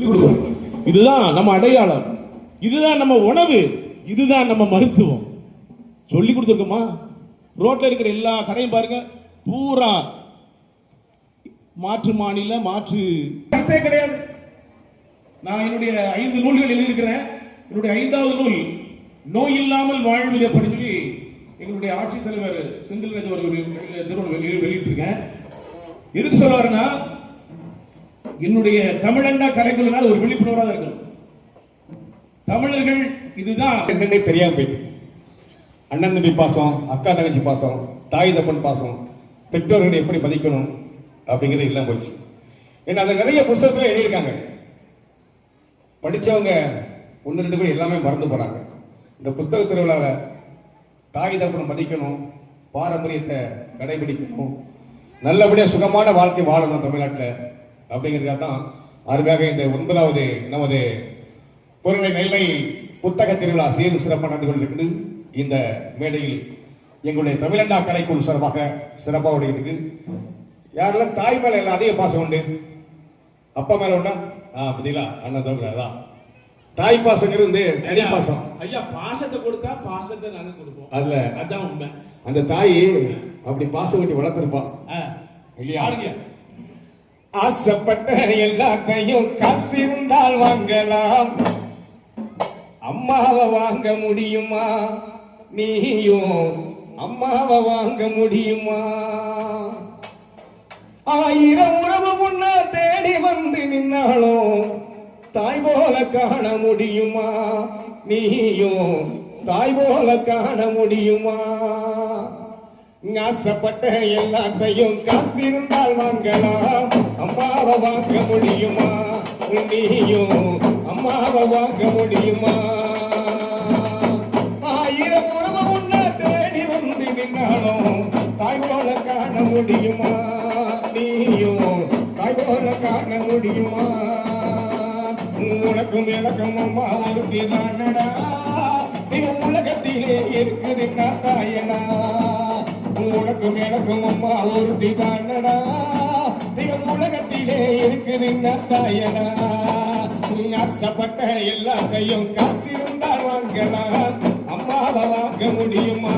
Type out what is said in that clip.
சொல்லிக் கொடுக்கணும். இதுதான் நம்ம அடையாளம். இதுதான் நம்ம உணவு. இதுதான் நம்ம மருத்துவம். சொல்லி கொடுத்துருக்கோமா? ரோட்டில் இருக்கிற எல்லா கடையும் பாருங்க பூரா மாற்று மாநில மாற்று கருத்தே கிடையாது. நான் என்னுடைய ஐந்து நூல்கள் எழுதியிருக்கிறேன். என்னுடைய ஐந்தாவது நூல் நோய் இல்லாமல் வாழ்வது அப்படின்னு சொல்லி எங்களுடைய ஆட்சித்தலைவர் செந்தில்ராஜ் அவர்கள் திருவள்ளுவர் வெளியிட்டிருக்கேன். எதுக்கு சொல்லுவாருன்னா என்னுடைய தமிழண்டா கலைக்குழுனால் ஒரு விழிப்புணர்வாக இருக்கணும். தமிழர்கள் இதுதான். என்னென்ன தெரியாம போயிட்டு. அண்ணன் தம்பி பாசம் அக்கா தங்கச்சி பாசம் தாய் தப்பன் பாசம் பெற்றோர்களை எப்படி மதிக்கணும் அப்படிங்கிறது இல்லாம போச்சு. ஏன்னா அதை நிறைய புஸ்தகத்துல எழுதியிருக்காங்க. படித்தவங்க ஒன்று ரெண்டு பேர் எல்லாமே மறந்து போகிறாங்க இந்த புஸ்தக திருவிழாவில் தாய் தப்பனை மதிக்கணும் பாரம்பரியத்தை கடைபிடிக்கணும் நல்லபடியாக சுகமான வாழ்க்கை வாழணும் தமிழ்நாட்டில். அப்படிங்கிறதுக்காக தான் அருமையாக இந்த ஒன்பதாவது நமது பொருளை நெல்லை புத்தக திருவிழா சீரும் சிறப்பாக நடந்து கொண்டிருக்குது. இந்த மேடையில் எங்களுடைய தமிழண்டா கலைக்குழு சிறப்பாக ஓடிக்கிட்டு இருக்கு. யாரெல்லாம் தாய் மேல எல்லாம் அதிக பாசம் உண்டு? அப்பா மேல உண்டா? ஆ பதிலா அண்ணன் தோக்குறா அதான். தாய் பாசங்கிறது வந்து தனி பாசம். ஐயா பாசத்தை கொடுத்தா பாசத்தை நாங்க கொடுப்போம். அதுல அதான் உண்மை. அந்த தாய் அப்படி பாசம் ஊட்டி வளர்த்திருப்பா. இல்லையா? ஆசைப்பட்ட எல்லாத்தையும் காசு இருந்தால் வாங்கலாம். அம்மாவை வாங்க முடியுமா? நீயும் அம்மாவை வாங்க முடியுமா? ஆயிரம் உறவு முன்னா தேடி வந்து நின்னாலும் தாய் போல காண முடியுமா? நீயும் தாய் போல காண முடியுமா? ஆசைப்பட்ட எல்லாத்தையும் காசு இருந்தால் வாங்கலாம். அம்மாவை வாங்க முடியுமா? நீயும் அம்மாவை வாங்க முடியுமா? ஆயிரம் உறவு உன்ன தேடி வந்து நின்னாலும் தாய்வோல காண முடியுமா? நீயும் தாய்வோல காண முடியுமா? உனக்கும் எனக்கும் அம்மா ஒரு பிதானடா நீ உலகத்திலே இருக்குதுன்னா தாயனா? உனக்கும் எனக்கும் அம்மா ஒரு திகானடா தினம் உலகத்திலே இருக்குது தாயனா ஆசைப்பட்ட எல்லாத்தையும் காசு இருந்தால் வாங்கலாம். அம்மாவை வாங்க முடியுமா?